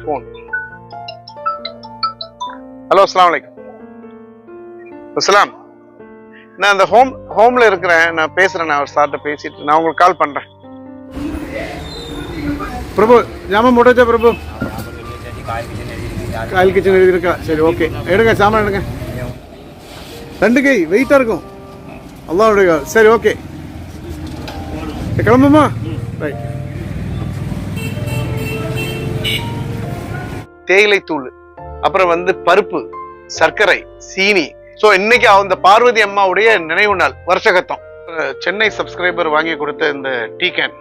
Phone hello அஸ்லாம் வலைக்கம் அஸ்லாம் நான் அந்த ஹோம் ஹோம்ல இருக்கிறேன். நான் பேசுறேன். நான் அவர் சார்ட்ட பேசிட்டு நான் உங்களுக்கு கால் பண்றேன். பிரபு ஜாமான் போட்டாச்சா பிரபு? கால் கிச்சன் எழுதியிருக்கா? சரி ஓகே எடுங்க சாமான் எடுங்க. ரெண்டு கை வெயிட்டாக இருக்கும். அல்லாவுடைய சரி ஓகே கிளம்புமா? ரைட் தேயிலை தூள் அப்புறம் வந்து பருப்பு சர்க்கரை சீனி. ஸோ இன்னைக்கு அந்த பார்வதி அம்மாவுடைய நினைவு நாள் வருஷகத்தம். சென்னை சப்ஸ்கிரைபர் வாங்கி கொடுத்த இந்த டீ கேன்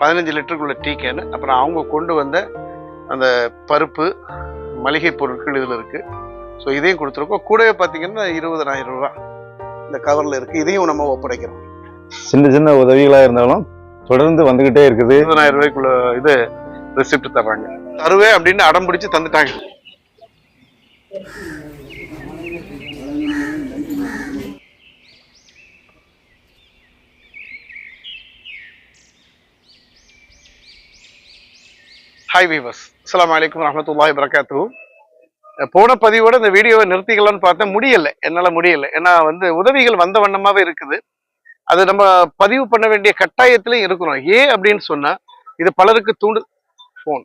பதினஞ்சு லிட்டருக்குள்ள டீ கேன் அப்புறம் அவங்க கொண்டு வந்த அந்த பருப்பு மளிகை பொருட்கள் இதில் இருக்கு. ஸோ இதையும் கொடுத்துருக்கோம். கூடவே பார்த்தீங்கன்னா இருபதனாயிரம் ரூபாய் இந்த கவரில் இருக்கு. இதையும் நம்ம ஒப்படைக்கிறோம். சின்ன சின்ன உதவிகளா இருந்தாலும் தொடர்ந்து வந்துகிட்டே இருக்குது. இருபதனாயிரம் ரூபாய்க்குள்ள இது ரெசிப்ட் தர்றாங்க. தருவேன் அப்படின்னு அடம் பிடிச்சு தந்துட்டாங்க. ஹாய் வீவர்ஸ் அஸ்லாம் வலைக்கம் ரஹமத்துல்லாஹி வரகாத்து போன பதிவோட இந்த வீடியோவை நிறுத்திக்கலாம்னு பார்த்தேன். முடியல. என்னால முடியல. ஏன்னா வந்து உதவிகள் வந்த வண்ணமாவே இருக்குது. அது நம்ம பதிவு பண்ண வேண்டிய கட்டாயத்திலையும் இருக்கிறோம் ஏன் அப்படின்னு சொன்னா இது பலருக்கு தூண்டு ஃபோன்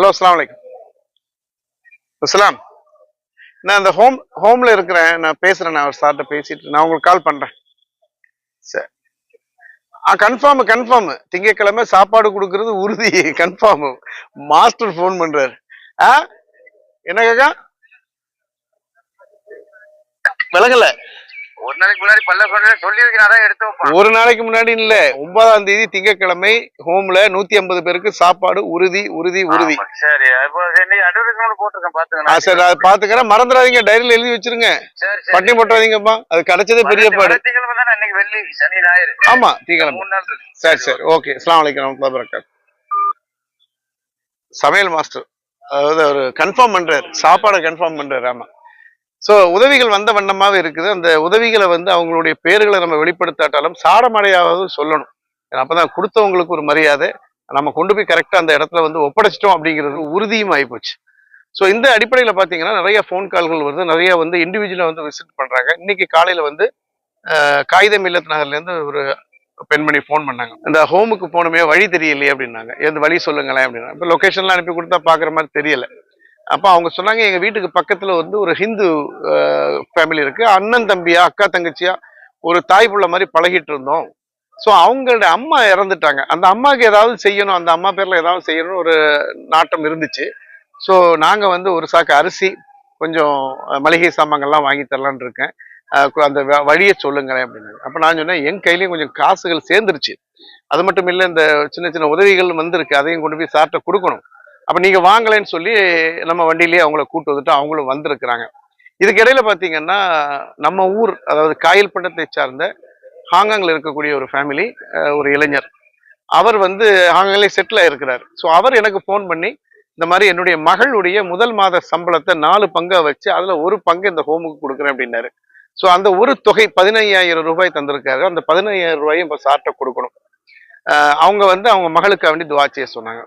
ஹலோ அஸ்லாம் வலைக்கம் அஸ்லாம் நான் அந்த ஹோம் ஹோம்ல இருக்கிறேன். நான் பேசுறேன். நான் அவர் சார்ட்ட பேசிட்டு நான் உங்களுக்கு கால் பண்றேன். சரி. ஆ கன்ஃபார்ம் கன்ஃபார்ம் திங்கட்கிழமை சாப்பாடு கொடுக்கறது உறுதி. கன்ஃபார்ம் மாஸ்டர் ஃபோன் பண்றாரு. ஆ? என்ன கேக்கா? விலகலை. ஒரு நாளைக்கு முன்னாடி பல்ல சொல்ல சொல்லி வைக்கிறேன் எடுத்து ஒரு நாளைக்கு முன்னாடி இல்ல. ஒன்பதாம் தேதி திங்கட்கிழமை ஹோம்ல நூத்தி ஐம்பது பேருக்கு சாப்பாடு உறுதி உறுதி உறுதி. சரி. போட்டிருக்கேன் பாத்துக்கணும் சரி அதை பாத்துக்கிறேன். மறந்துடாதீங்க டைரியில எழுதி வச்சிருங்க. சரி சரி. பட்டினி போட்டுறாதீங்கப்பா. அது கிடைச்சதே பெரிய பாடு. ஆமா இருக்கு. சரி சரி. ஓகே. அஸ்லாம் வலைக்கம் சமையல் மாஸ்டர் அதாவது அவர் கன்ஃபார்ம் பண்றாரு. சாப்பாடை கன்ஃபார்ம் பண்றாரு ஆமா. ஸோ உதவிகள் வந்த வண்ணமாவே இருக்குது. அந்த உதவிகளை வந்து அவங்களுடைய பேர்களை நம்ம வெளிப்படுத்தாட்டாலும் சாடமடையாவது சொல்லணும். ஏன்னா அப்பதான் கொடுத்தவங்களுக்கு ஒரு மரியாதை. நம்ம கொண்டு போய் கரெக்டாக அந்த இடத்துல வந்து ஒப்படைச்சிட்டோம் அப்படிங்கிறது உறுதியும் ஆயிப்போச்சு. ஸோ இந்த அடிப்படையில் பார்த்தீங்கன்னா நிறைய ஃபோன் கால்கள் வருது. நிறைய வந்து இண்டிவிஜுவலாக வந்து விசிட் பண்றாங்க. இன்னைக்கு காலையில் வந்து காகிதம் இல்லத்து நகர்லேருந்து ஒரு பெண்மணி ஃபோன் பண்ணாங்க. இந்த ஹோமுக்கு போகணுமே வழி தெரியலையே அப்படின்னாங்க. எந்த வழி சொல்லுங்களேன் அப்படின்னா. இப்போ லொக்கேஷன்லாம் அனுப்பி கொடுத்தா பார்க்குற மாதிரி தெரியல. அப்போ அவங்க சொன்னாங்க எங்கள் வீட்டுக்கு பக்கத்தில் வந்து ஒரு ஹிந்து ஃபேமிலி இருக்குது அண்ணன் தம்பியா அக்கா தங்கச்சியா ஒரு தாய் புள்ள மாதிரி பழகிட்டு இருந்தோம். ஸோ அவங்களோட அம்மா இறந்துட்டாங்க. அந்த அம்மாவுக்கு ஏதாவது செய்யணும் அந்த அம்மா பேரில் ஏதாவது செய்யணும்னு ஒரு நாட்டம் இருந்துச்சு. ஸோ நாங்கள் வந்து ஒரு சாக்கு அரிசி கொஞ்சம் மளிகை சாமான்கள்லாம் வாங்கி தரலான் இருக்கேன். அந்த வழியை சொல்லுங்களேன் அப்படின்னாங்க அப்போ நான் சொன்னேன் என் கையிலையும் கொஞ்சம் காசுகள் சேர்ந்துருச்சு. அது மட்டும் இல்லை இந்த சின்ன சின்ன உதவிகள் வந்திருக்கு. அதையும் கொண்டு போய் சார்ட்ட கொடுக்கணும். அப்போ நீங்கள் வாங்கலைன்னு சொல்லி நம்ம வண்டியிலேயே அவங்கள கூட்டு வந்துட்டு அவங்களும் வந்திருக்கிறாங்க. இதுக்கு இடையில பார்த்தீங்கன்னா நம்ம ஊர் அதாவது காயல் பண்டத்தை சார்ந்த ஹாங்காங்கில் இருக்கக்கூடிய ஒரு ஃபேமிலி ஒரு இளைஞர். அவர் வந்து ஹாங்காங்லே செட்டில் ஆயிருக்கிறார். ஸோ அவர் எனக்கு ஃபோன் பண்ணி இந்த மாதிரி என்னுடைய மகளுடைய முதல் மாத சம்பளத்தை நாலு பங்காக வச்சு அதில் ஒரு பங்கு இந்த ஹோமுக்கு கொடுக்குறேன் அப்படின்னாரு. ஸோ அந்த ஒரு தொகை பதினையாயிரம் ரூபாய் தந்திருக்காரு. அந்த பதினையாயிரம் ரூபாயும் இப்போ சார்ட்ட கொடுக்கணும். அவங்க வந்து அவங்க மகளுக்காக வேண்டி துவா செய்ய சொன்னாங்க.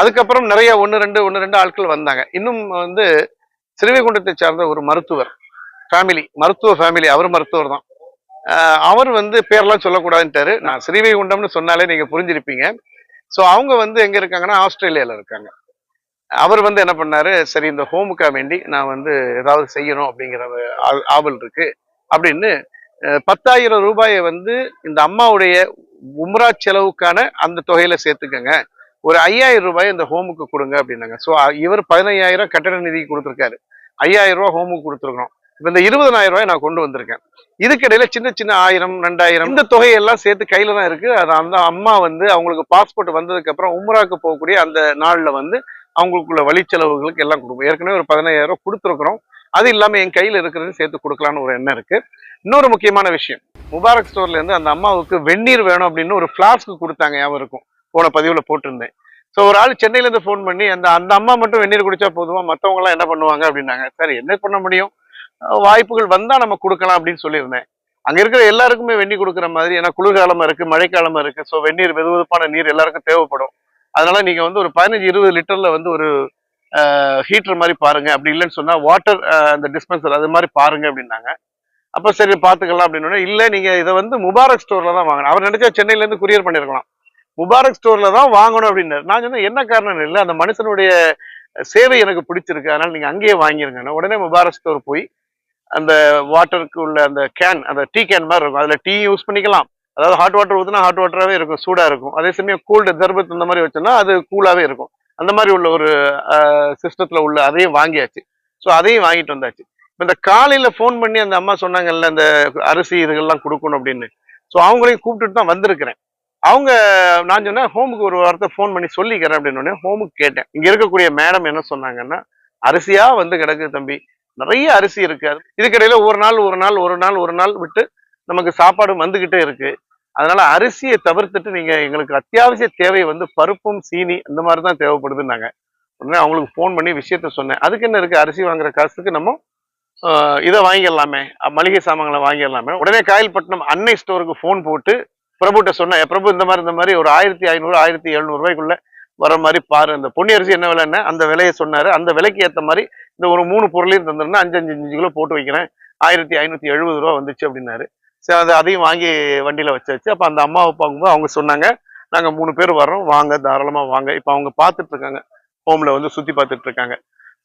அதுக்கப்புறம் நிறைய ஒன்று ரெண்டு ஒன்று ரெண்டு ஆட்கள் வந்தாங்க. இன்னும் வந்து சிறுவைகுண்டத்தை சார்ந்த ஒரு மருத்துவர் ஃபேமிலி மருத்துவ ஃபேமிலி அவர் மருத்துவர் தான். அவர் வந்து பேர்லாம் சொல்லக்கூடாதுன்ட்டாரு. நான் ஸ்ரீவைகுண்டம்னு சொன்னாலே நீங்கள் புரிஞ்சிருப்பீங்க. ஸோ அவங்க வந்து எங்கே இருக்காங்கன்னா ஆஸ்திரேலியாவில் இருக்காங்க. அவர் வந்து என்ன பண்ணாரு? சரி இந்த ஹோமுக்கா வேண்டி நான் வந்து ஏதாவது செய்யணும் அப்படிங்கிற ஒரு ஆ- ஆவல் இருக்கு அப்படின்னு பத்தாயிரம் ரூபாயை வந்து இந்த அம்மாவுடைய உம்ரா செலவுக்கான அந்த தொகையில சேர்த்துக்கங்க. ஒரு ஐயாயிரம் ரூபாய் இந்த ஹோமுக்கு கொடுங்க அப்படின்னாங்க. ஸோ இவர் பதினையாயிரம் கட்டட நிதி கொடுத்துருக்காரு. ஐயாயிரம் ரூபாய் ஹோமுக்கு கொடுத்துருக்கணும் இப்போ இந்த இருபதனாயிரம் ரூபாய் நான் கொண்டு வந்திருக்கேன். இதுக்கிடையில சின்ன சின்ன ஆயிரம் ரெண்டாயிரம் இந்த தொகையெல்லாம் சேர்த்து கையில தான் இருக்கு. அது அந்த அம்மா வந்து அவங்களுக்கு பாஸ்போர்ட் வந்ததுக்கு அப்புறம் உம்ராக்கு போகக்கூடிய அந்த நாள்ல வந்து அவங்களுக்குள்ள வழி செலவுகளுக்கு எல்லாம் கொடுக்கும் ஏற்கனவே ஒரு பதினாயிரம் ரூபாய் கொடுத்துருக்குறோம். அது இல்லாம என் கையில இருக்கிறது சேர்த்து கொடுக்கலான்னு ஒரு எண்ணம் இருக்கு. இன்னொரு முக்கியமான விஷயம். முபாரக் ஸ்டோர்ல இருந்து அந்த அம்மாவுக்கு வெந்நீர் வேணும் அப்படின்னு ஒரு ஃபிளாஸ்க் கொடுத்தாங்க ஞாபகம் இருக்கும். போன பதிவில் போட்டிருந்தேன். ஸோ ஒரு ஆள் சென்னையிலேருந்து ஃபோன் பண்ணி அந்த அந்த அம்மா மட்டும் வெந்நீர் குடிச்சா போதுமா? மற்றவங்களாம் என்ன பண்ணுவாங்க அப்படின்னாங்க சரி என்ன பண்ண முடியும்? வாய்ப்புகள் வந்தால் நம்ம கொடுக்கலாம் அப்படின்னு சொல்லியிருந்தேன். அங்கே இருக்கிற எல்லாருக்குமே வெந்நீர் கொடுக்குற மாதிரி ஏன்னா குளிர்காலமாக இருக்குது மழைக்காலமாக இருக்குது ஸோ வெந்நீர் வெதுவெதுப்பான நீர் எல்லாருக்கும் தேவைப்படும். அதனால நீங்கள் வந்து ஒரு பதினஞ்சு இருபது லிட்டரில் வந்து ஒரு ஹீட்டர் மாதிரி பாருங்க. அப்படி இல்லைன்னு சொன்னால் வாட்டர் அந்த டிஸ்பென்சர் அது மாதிரி பாருங்க அப்படின்னாங்க. அப்போ சரி பார்த்துக்கலாம் அப்படின்னு இல்லை நீங்கள் இதை வந்து முபாரக் ஸ்டோரில் தான் வாங்கினேன் அவர் நினச்சா சென்னையிலேருந்து குரியர் பண்ணியிருக்கலாம். முபாரக் ஸ்டோர்ல தான் வாங்கணும் அப்படின்னாரு. நான் சொன்னேன் என்ன காரணம் இல்லை? அந்த மனுஷனுடைய சேவை எனக்கு பிடிச்சிருக்கு. அதனால நீங்க அங்கேயே வாங்கிருங்க. உடனே முபாரக் ஸ்டோர் போய் அந்த வாட்டருக்கு உள்ள அந்த கேன் அந்த டீ கேன் மாதிரி இருக்கும். அதுல டீ யூஸ் பண்ணிக்கலாம். அதாவது ஹாட் வாட்டர் ஊற்றினா ஹாட் வாட்டராகவே இருக்கும் சூடா இருக்கும். அதே சமயம் கூல்டு தர்பத் இந்த மாதிரி வச்சோம்னா அது கூலாவே இருக்கும். அந்த மாதிரி உள்ள ஒரு சிஸ்டத்துல உள்ள அதையும் வாங்கியாச்சு. ஸோ அதையும் வாங்கிட்டு வந்தாச்சு. இப்போ இந்த காலையில ஃபோன் பண்ணி அந்த அம்மா சொன்னாங்கல்ல இந்த அரிசி இதுகள்லாம் கொடுக்கணும் அப்படின்னு. ஸோ அவங்களையும் கூப்பிட்டுட்டு தான் வந்திருக்கிறேன். அவங்க நான் சொன்னேன் ஹோமுக்கு ஒரு வாரத்தை ஃபோன் பண்ணி சொல்லிக்கிறேன் அப்படின்னு ஹோமுக்கு கேட்டேன். இங்கே இருக்கக்கூடிய மேடம் என்ன சொன்னாங்கன்னா அரிசியாக வந்து கிடக்கு தம்பி. நிறைய அரிசி இருக்காது அது இதுக்கிடையில ஒரு நாள் ஒரு நாள் ஒரு நாள் ஒரு நாள் விட்டு நமக்கு சாப்பாடு வந்துக்கிட்டே இருக்கு. அதனால அரிசியை தவிர்த்துட்டு நீங்க எங்களுக்கு அத்தியாவசிய தேவை வந்து பருப்பும் சீனி இந்த மாதிரி தான் தேவைப்படுதுன்னாங்க. உடனே அவங்களுக்கு ஃபோன் பண்ணி விஷயத்த சொன்னேன். அதுக்கு என்ன இருக்கு? அரிசி வாங்குற காசுக்கு நம்ம இதை வாங்கிடலாமே. மளிகை சாமான்களை வாங்கிடலாமே. உடனே காயல்பட்டினம் அன்னை ஸ்டோருக்கு ஃபோன் போட்டு பிரபுட்ட சொன்னேன் பிரபு இந்த மாதிரி இந்த மாதிரி ஒரு ஆயிரத்தி ஐநூறு ஆயிரத்தி எழுநூறு ரூபாய்க்குள்ள வர மாதிரி பாரு. அந்த பொன்னியரிசி என்ன விலைன்னு அந்த விலையை சொன்னாரு. அந்த விலைக்கு ஏற்ற மாதிரி இந்த ஒரு மூணு பொருளையும் தந்துருந்தா அஞ்சு அஞ்சு அஞ்சு கிலோ போட்டு வைக்கிறேன். ஆயிரத்தி ஐநூத்தி எழுபது ரூபா வந்துச்சு அப்படின்னாரு. சரி அது அதையும் வாங்கி வண்டியில வச்சாச்சு. அப்ப அந்த அம்மாவை பார்க்கும்போது அவங்க சொன்னாங்க நாங்க மூணு பேர் வரோம் வாங்க தாராளமா வாங்க. இப்ப அவங்க பார்த்துட்டு இருக்காங்க. ஹோம்ல வந்து சுத்தி பார்த்துட்டு இருக்காங்க.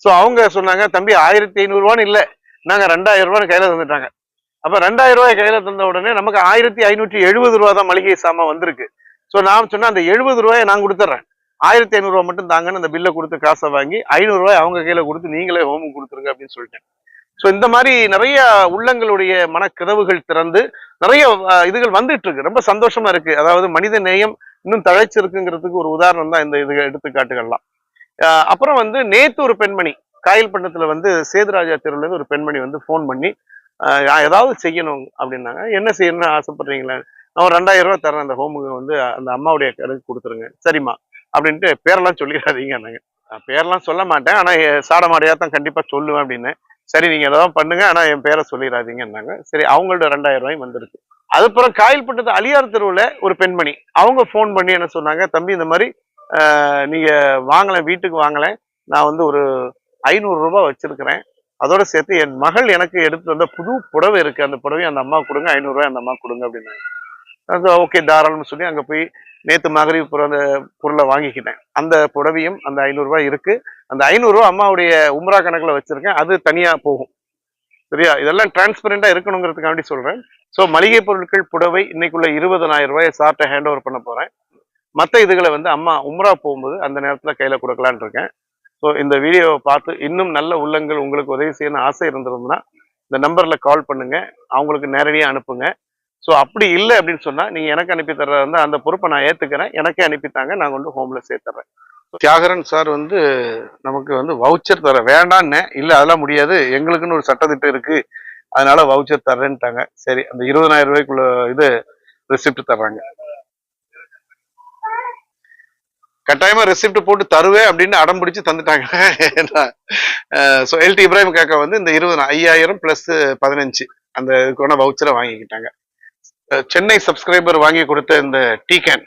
ஸோ அவங்க சொன்னாங்க தம்பி ஆயிரத்தி ஐநூறுரூவான்னு இல்லை. நாங்கள் ரெண்டாயிரம் ரூபான்னு கையில் தந்துட்டாங்க. அப்ப ரெண்டாயிரம் ரூபாய் கையில தந்த உடனே நமக்கு ஆயிரத்தி ஐநூற்றி எழுபது ரூபா தான் மளிகை சாமான் வந்திருக்கு. சோ நான் சொன்னேன் அந்த எழுபது ரூபாயை நான் கொடுத்துட்றேன் ஆயிரத்தி ஐநூறு ரூபாய் மட்டும் தாங்கன்னு அந்த பில்லை கொடுத்து காசை வாங்கி ஐநூறு ரூபாய் அவங்க கையில கொடுத்து நீங்களே ஹோமுக்கு கொடுத்துருங்க அப்படின்னு சொல்லிட்டேன். ஸோ இந்த மாதிரி நிறைய உள்ளங்களுடைய மனக்கதவுகள் திறந்து நிறைய இதுகள் வந்துட்டு இருக்கு. ரொம்ப சந்தோஷமா இருக்கு. அதாவது மனித நேயம் இன்னும் தழைச்சிருக்குங்கிறதுக்கு ஒரு உதாரணம் தான் இந்த இது எடுத்துக்காட்டுகள்லாம். அப்புறம் வந்து நேத்து ஒரு பெண்மணி காயல்பட்டினத்துல வந்து சேதுராஜா தெருவுல இருந்து ஒரு பெண்மணி வந்து ஃபோன் பண்ணி ஏதாவது செய்யணும் அப்படின்னாங்க. என்ன செய்யணும்னு ஆசைப்படுறீங்களே? நான் ஒரு ரெண்டாயிரம் ரூபா தரேன் அந்த ஹோமுக்கு வந்து அந்த அம்மாவுடைய கடைக்கு கொடுத்துருங்க. சரிம்மா அப்படின்ட்டு பேரெல்லாம் சொல்லிடாதீங்க நாங்கள் பேரெல்லாம் சொல்ல மாட்டேன் ஆனால் எ- சாட தான் கண்டிப்பாக சொல்லுவேன் அப்படின்னு. சரி நீங்கள் ஏதாவது பண்ணுங்க ஆனால் என் பேரை சொல்லிடாதீங்கன்னாங்க சரி அவங்கள்ட்ட ரெண்டாயிரம் ரூபாய் வந்துருக்கு. அதுக்கப்புறம் காயல்பட்டது அலியார் தெருவில் ஒரு பெண்மணி. அவங்க ஃபோன் பண்ணி என்ன சொன்னாங்க தம்பி இந்த மாதிரி நீங்கள் வாங்கலை வீட்டுக்கு வாங்கலை. நான் வந்து ஒரு ஐநூறுரூபா வச்சுருக்கிறேன். அதோட சேர்த்து என் மகள் எனக்கு எடுத்து வந்த புது புடவை இருக்கு. அந்த புடவை அந்த அம்மா கொடுங்க ஐநூறுரூவா அந்த அம்மா கொடுங்க அப்படின்னாங்க. அது ஓகே தாராளம்னு சொல்லி அங்கே போய் நேற்று மகரிப் அந்த பொருளை வாங்கிக்கிட்டேன். அந்த புடவையும் அந்த ஐநூறுரூவா இருக்குது இருக்கு. அந்த ஐநூறுரூவா அம்மாவுடைய உம்ரா கணக்கில் வச்சிருக்கேன். அது தனியாக போகும். சரியா? இதெல்லாம் டிரான்ஸ்பரண்டாக இருக்கணுங்கிறதுக்காண்டி சொல்கிறேன் ஸோ மளிகை பொருட்கள் புடவை இன்னைக்குள்ள இருபதனாயிரம் ரூபாயை சார்ட்டை ஹேண்ட் ஓவர் பண்ண போகிறேன் மற்ற இதுகளை வந்து அம்மா உம்ரா போகும்போது அந்த நேரத்தில் கையில் கொடுக்கலான்னு இருக்கேன். ஸோ இந்த வீடியோவை பார்த்து இன்னும் நல்ல உள்ளங்கள் உங்களுக்கு உதவி செய்யணும்னு ஆசை இருந்திருந்ததுன்னா இந்த நம்பரில் கால் பண்ணுங்கள் அவங்களுக்கு நேரடியாக அனுப்புங்க. ஸோ அப்படி இல்லை அப்படின்னு சொன்னால் நீங்கள் எனக்கு அனுப்பி தர்றதா இருந்தால் அந்த பொறுப்பை நான் ஏற்றுக்கிறேன் எனக்கே அனுப்பித்தாங்க நான் கொண்டு ஹோம்ல சேர்த்துறேன். தியாகரன் சார் வந்து நமக்கு வந்து வவுச்சர் தர வேண்டான்னு இல்லை அதெல்லாம் முடியாது. எங்களுக்குன்னு ஒரு சட்டத்திட்டம் இருக்கு. அதனால வவுச்சர் தர்றேன்ட்டாங்க. சரி அந்த இருபதனாயிரம் ரூபாய்க்குள்ள இது ரெசிப்ட் தர்றாங்க. கட்டாயமா ரெசிப்ட் போட்டு தருவேன் அப்படின்னு அடம் பிடிச்சு தந்துட்டாங்க. ஸோ எல்டி இப்ராஹிம் காக்கா வந்து இந்த இருபது ஐயாயிரம் பிளஸ் பதினஞ்சு அந்த இதுக்கான வவுச்சரை வாங்கிக்கிட்டாங்க. சென்னை சப்ஸ்கிரைபர் வாங்கி கொடுத்த இந்த டீ கேன்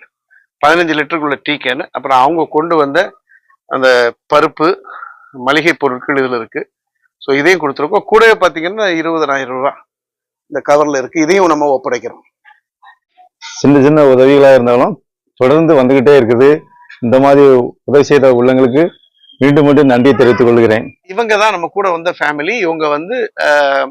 பதினஞ்சு லிட்டருக்குள்ள டீ கேன் அப்புறம் அவங்க கொண்டு வந்த அந்த பருப்பு மளிகை பொருட்கள் இதில் இருக்கு. ஸோ இதையும் கொடுத்துருக்கோம். கூடவே பார்த்தீங்கன்னா இருபதனாயிரம் ரூபா இந்த கவரில் இருக்கு. இதையும் நம்ம ஒப்படைக்கிறோம். சின்ன சின்ன உதவிகளாக இருந்தாலும் தொடர்ந்து வந்துகிட்டே இருக்குது. இந்த மாதிரி உதவி செய்த உள்ளங்களுக்கு மீண்டும் மீண்டும் நன்றியை தெரிவித்துக் கொள்கிறேன். இவங்க தான் நம்ம கூட வந்த ஃபேமிலி இவங்க வந்து ஆஹ்,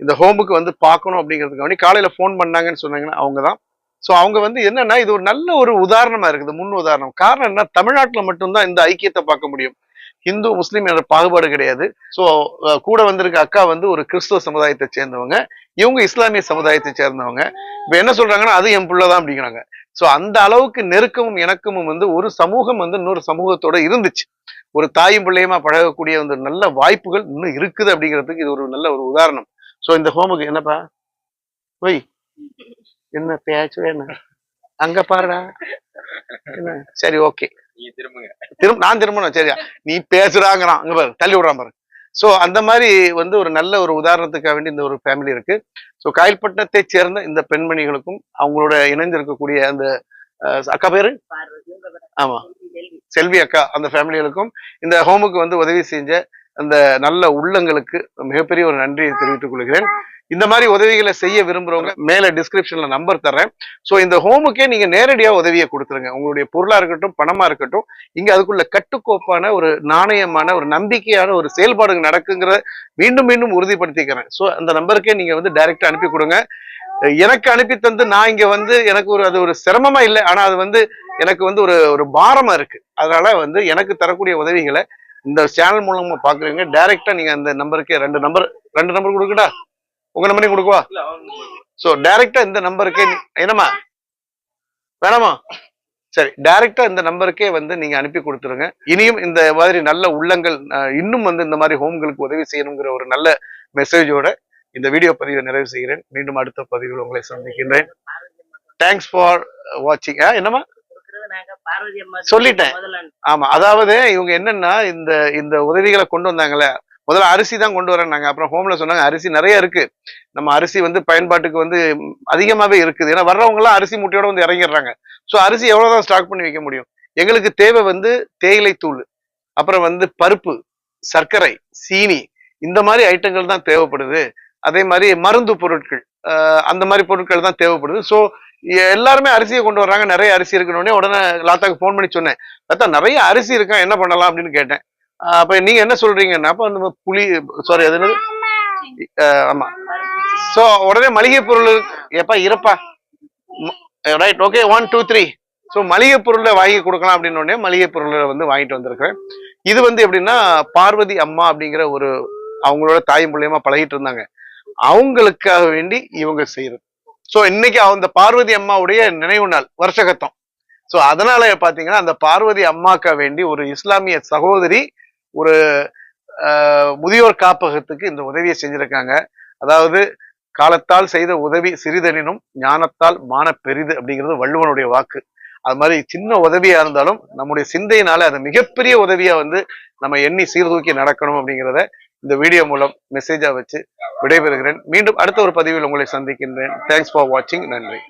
இந்த ஹோமுக்கு வந்து பார்க்கணும் அப்படிங்கிறதுக்கு வேண்டி காலையில ஃபோன் பண்ணாங்கன்னு சொன்னாங்கன்னா அவங்க தான் ஸோ அவங்க வந்து என்னன்னா இது ஒரு நல்ல ஒரு உதாரணமா இருக்குது முன் உதாரணம். காரணம் என்ன தமிழ்நாட்டில் மட்டும்தான் இந்த ஐக்கியத்தை பார்க்க முடியும். இந்து முஸ்லீம் என்ற பாகுபாடு கிடையாது. ஸோ கூட வந்திருக்க அக்கா வந்து ஒரு கிறிஸ்துவ சமுதாயத்தை சேர்ந்தவங்க. இவங்க இஸ்லாமிய சமுதாயத்தை சேர்ந்தவங்க. இப்போ என்ன சொல்றாங்கன்னா அது என் புள்ள தான் அப்படிங்கிறாங்க. ஸோ அந்த அளவுக்கு நெருக்கமும் இணக்கமும் வந்து ஒரு சமூகம் வந்து இன்னொரு சமூகத்தோட இருந்துச்சு. ஒரு தாயும் பிள்ளையுமா பழகக்கூடிய அந்த நல்ல வாய்ப்புகள் இன்னும் இருக்குது அப்படிங்கிறதுக்கு இது ஒரு நல்ல ஒரு உதாரணம். ஸோ இந்த ஹோமுக்கு என்னப்பா? ஒய் என்ன பேச்சு என்ன? அங்க பாருடா. என்ன? சரி ஓகே நீ திரும்புங்க. திரும்ப நான் திரும்பணும் சரியா. நீ பேசுறாங்கிறான் அங்க பாரு தள்ளி விடுறான் பாரு. சோ அந்த மாதிரி வந்து ஒரு நல்ல ஒரு உதாரணத்துக்காக வேண்டி இந்த ஒரு ஃபேமிலி இருக்கு. ஸோ காயல்பட்டினத்தை சேர்ந்த இந்த பெண்மணிகளுக்கும் அவங்களோட இணைந்திருக்கக்கூடிய அந்த அக்கா பேரு? ஆமா. செல்வி அக்கா அந்த ஃபேமிலிகளுக்கும் இந்த ஹோமுக்கு வந்து உதவி செஞ்ச அந்த நல்ல உள்ளங்களுக்கு மிகப்பெரிய ஒரு நன்றியை தெரிவித்துக் கொள்கிறேன். இந்த மாதிரி உதவிகளை செய்ய விரும்புறவங்க மேல டிஸ்கிரிப்ஷன்ல நம்பர் தர்றேன். ஸோ இந்த ஹோமுக்கே நீங்க நேரடியா உதவியை கொடுத்துருங்க. உங்களுடைய பொருளா இருக்கட்டும் பணமா இருக்கட்டும் இங்க அதுக்குள்ள கட்டுக்கோப்பான ஒரு நாணயமான ஒரு நம்பிக்கையான ஒரு செயல்பாடு நடக்குங்கிறத மீண்டும் மீண்டும் உறுதிப்படுத்திக்கிறேன். ஸோ அந்த நம்பருக்கே நீங்க வந்து டைரக்டா அனுப்பி கொடுங்க. எனக்கு அனுப்பி தந்து நான் இங்க வந்து எனக்கு ஒரு அது ஒரு சிரமமா இல்லை ஆனா அது வந்து எனக்கு வந்து ஒரு ஒரு பாரமா இருக்கு. அதனால வந்து எனக்கு தரக்கூடிய உதவிகளை இந்த சேனல் மூலமா பாக்குறீங்க டைரக்டா நீங்க அந்த நம்பருக்கே ரெண்டு நம்பர் ரெண்டு நம்பர் கொடுக்கட்டா? உங்க நம்பரையும் கொடுக்கவா? சோ டைரக்டா இந்த நம்பருக்கே என்னம்மா? வேணாமா? சரி டைரக்டா இந்த நம்பருக்கே வந்து நீங்க அனுப்பி கொடுத்துருங்க. இனியும் இந்த மாதிரி நல்ல உள்ளங்கள் இன்னும் வந்து இந்த மாதிரி ஹோம்களுக்கு உதவி செய்யணுங்கிற ஒரு நல்ல மெசேஜோட இந்த வீடியோ பதிவை நிறைவு செய்கிறேன். மீண்டும் அடுத்த பதிவில் உங்களை சந்திக்கின்றேன். தேங்க்ஸ் ஃபார் வாட்சிங் என்னம்மா? சொல்லிட்டேன். ஆமா அதாவது இவங்க என்னன்னா இந்த இந்த உதவிகளை கொண்டு வந்தாங்கல்ல முதல்ல அரிசி தான் கொண்டு வரேன்னாங்க அப்புறம் ஹோம்ல சொன்னாங்க அரிசி நிறைய இருக்கு. நம்ம அரிசி வந்து பயன்பாட்டுக்கு வந்து அதிகமாவே இருக்குது. ஏன்னா வர்றவங்க எல்லாம் அரிசி முட்டையோட வந்து இறங்கிடுறாங்க. ஸோ அரிசி எவ்வளவுதான் ஸ்டாக் பண்ணி வைக்க முடியும்? எங்களுக்கு தேவை வந்து தேயிலை தூள் அப்புறம் வந்து பருப்பு சர்க்கரை சீனி இந்த மாதிரி ஐட்டங்கள் தான் தேவைப்படுது. அதே மாதிரி மருந்து பொருட்கள் அந்த மாதிரி பொருட்கள் தான் தேவைப்படுது. ஸோ எல்லாருமே அரிசியை கொண்டு வர்றாங்க. நிறைய அரிசி இருக்குன்னு உடனே லாத்தாக்கு ஃபோன் பண்ணி சொன்னேன். லாத்தா நிறைய அரிசி இருக்கா? என்ன பண்ணலாம் அப்படின்னு கேட்டேன். அப்ப நீங்க என்ன சொல்றீங்கன்னா அப்ப அந்த புளி சாரி அது ஆமா. சோ உடனே மளிகை பொருள் எப்பா இருப்பா. Right okay one two three so மளிகை பொருளை வாங்கி கொடுக்கலாம் அப்படின்னு உடனே மளிகை பொருளை வந்து வாங்கிட்டு வந்திருக்கிறேன். இது வந்து எப்படின்னா பார்வதி அம்மா அப்படிங்கிற ஒரு அவங்களோட தாய் மூலியமா பழகிட்டு இருந்தாங்க. அவங்களுக்காக வேண்டி இவங்க செய்யறது. ஸோ இன்னைக்கு அந்த பார்வதி அம்மாவுடைய நினைவு நாள் வருஷகத்தம். ஸோ அதனால பாத்தீங்கன்னா அந்த பார்வதி அம்மாக்க வேண்டி ஒரு இஸ்லாமிய சகோதரி ஒரு ஆஹ், முதியோர் காப்பகத்துக்கு இந்த உதவியை செஞ்சிருக்காங்க. அதாவது காலத்தால் செய்த உதவி சிறிதெனினும் ஞானத்தால் மான பெரிது அப்படிங்கிறது வள்ளுவனுடைய வாக்கு. அது மாதிரி சின்ன உதவியா இருந்தாலும் நம்முடைய சிந்தையினால அது மிகப்பெரிய உதவியா வந்து நம்ம எண்ணி சீர்தூக்கி நடக்கணும் அப்படிங்கிறத இந்த வீடியோ மூலம் மெசேஜா வச்சு விடைபெறுகிறேன். மீண்டும் அடுத்த ஒரு பதிவில் உங்களை சந்திக்கின்றேன். தேங்க்ஸ் ஃபார் வாட்சிங் நன்றி.